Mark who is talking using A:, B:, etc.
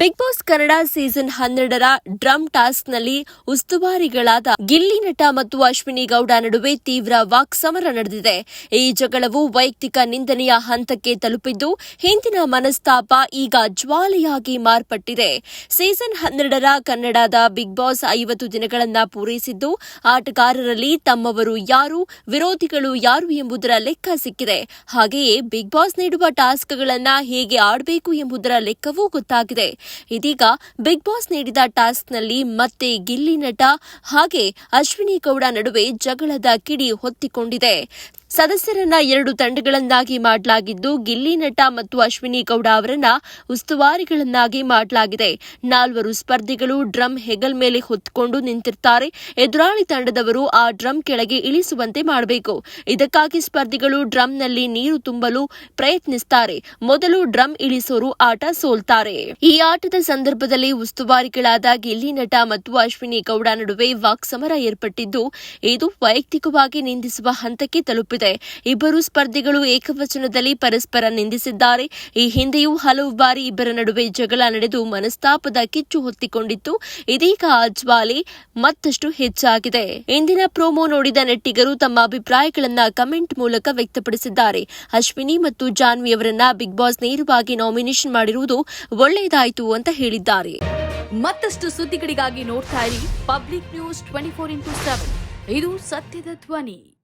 A: Big Boss Kannada season ಹನ್ನೆರಡರ drum ಟಾಸ್ಕ್ನಲ್ಲಿ ಉಸ್ತುವಾರಿಗಳಾದ ಗಿಲ್ಲಿ ನಟ ಮತ್ತು ಅಶ್ವಿನಿ ಗೌಡ ನಡುವೆ ತೀವ್ರ ವಾಕ್ಸಮರ ನಡೆದಿದೆ. ಈ ಜಗಳವು ವೈಯಕ್ತಿಕ ನಿಂದನೆಯ ಹಂತಕ್ಕೆ ತಲುಪಿದ್ದು, ಹಿಂದಿನ ಮನಸ್ತಾಪ ಈಗ ಜ್ವಾಲೆಯಾಗಿ ಮಾರ್ಪಟ್ಟಿದೆ. ಸೀಸನ್ ಹನ್ನೆರಡರ ಕನ್ನಡದ ಬಿಗ್ ಬಾಸ್ ಐವತ್ತು ದಿನಗಳನ್ನ ಪೂರೈಸಿದ್ದು, ಆಟಗಾರರಲ್ಲಿ ತಮ್ಮವರು ಯಾರು, ವಿರೋಧಿಗಳು ಯಾರು ಎಂಬುದರ ಲೆಕ್ಕ ಸಿಕ್ಕಿದೆ. ಹಾಗೆಯೇ ಬಿಗ್ ಬಾಸ್ ನೀಡುವ ಟಾಸ್ಕ್ಗಳನ್ನ ಹೇಗೆ ಆಡಬೇಕು ಎಂಬುದರ ಲೆಕ್ಕವೂ ಗೊತ್ತಾಗಿದೆ. ಇದೀಗ ಬಿಗ್ ಬಾಸ್ ನೀಡಿದ ಟಾಸ್ಕ್ನಲ್ಲಿ ಮತ್ತೆ ಗಿಲ್ಲಿ ನಟ ಹಾಗೆ ಅಶ್ವಿನಿ ಗೌಡ ನಡುವೆ ಜಗಳದ ಕಿಡಿ ಹೊತ್ತಿಕೊಂಡಿದೆ. ಸದಸ್ಯರನ್ನ ಎರಡು ತಂಡಗಳನ್ನಾಗಿ ಮಾಡಲಾಗಿದ್ದು, ಗಿಲ್ಲಿ ನಟ ಮತ್ತು ಅಶ್ವಿನಿ ಗೌಡ ಅವರನ್ನ ಉಸ್ತುವಾರಿಗಳನ್ನಾಗಿ ಮಾಡಲಾಗಿದೆ. ನಾಲ್ವರು ಸ್ಪರ್ಧಿಗಳು ಡ್ರಮ್ ಹೆಗಲ್ ಮೇಲೆ ಹೊತ್ತುಕೊಂಡು ನಿಂತಿರ್ತಾರೆ. ಎದುರಾಳಿ ತಂಡದವರು ಆ ಡ್ರಮ್ ಕೆಳಗೆ ಇಳಿಸುವಂತೆ ಮಾಡಬೇಕು. ಇದಕ್ಕಾಗಿ ಸ್ಪರ್ಧಿಗಳು ಡ್ರಮ್ನಲ್ಲಿ ನೀರು ತುಂಬಲು ಪ್ರಯತ್ನಿಸುತ್ತಾರೆ ಮೊದಲು ಡ್ರಮ್ ಇಳಿಸೋರು ಆಟ ಸೋಲ್ತಾರೆ. ಈ ಆಟದ ಸಂದರ್ಭದಲ್ಲಿ ಉಸ್ತುವಾರಿಗಳಾದ ಗಿಲ್ಲಿ ನಟ ಮತ್ತು ಅಶ್ವಿನಿ ಗೌಡ ನಡುವೆ ವಾಕ್ಸಮರ ಏರ್ಪಟ್ಟಿದ್ದು, ಇದು ವೈಯಕ್ತಿಕವಾಗಿ ನಿಂದಿಸುವ ಹಂತಕ್ಕೆ ತಲುಪಿದೆ. ಇಬ್ಬರು ಸ್ಪರ್ಧಿಗಳು ಏಕವಚನದಲ್ಲಿ ಪರಸ್ಪರ ನಿಂದಿಸಿದ್ದಾರೆ. ಈ ಹಿಂದೆಯೂ ಹಲವು ಬಾರಿ ಇಬ್ಬರ ನಡುವೆ ಜಗಳ ನಡೆದು ಮನಸ್ತಾಪದ ಕಿಚ್ಚು ಹೊತ್ತಿಕೊಂಡಿತ್ತು. ಇದೀಗ ಅಜ್ವಾಲಿ ಮತ್ತಷ್ಟು ಹೆಚ್ಚಾಗಿದೆ. ಇಂದಿನ ಪ್ರೋಮೋ ನೋಡಿದ ನೆಟ್ಟಿಗರು ತಮ್ಮ ಅಭಿಪ್ರಾಯಗಳನ್ನ ಕಮೆಂಟ್ ಮೂಲಕ ವ್ಯಕ್ತಪಡಿಸಿದ್ದಾರೆ. ಅಶ್ವಿನಿ ಮತ್ತು ಜಾನ್ವಿ ಅವರನ್ನ ಬಿಗ್ ಬಾಸ್ ನೇರವಾಗಿ ನಾಮಿನೇಷನ್ ಮಾಡಿರುವುದು ಒಳ್ಳೆಯದಾಯಿತು ಅಂತ ಹೇಳಿದ್ದಾರೆ.
B: ಮತ್ತಷ್ಟು ಸುದ್ದಿಗಳಿಗಾಗಿ ನೋಡ್ತಾ ಇರಿ public news twenty four into seven. ಇದು ಸತ್ಯದ ಧ್ವನಿ.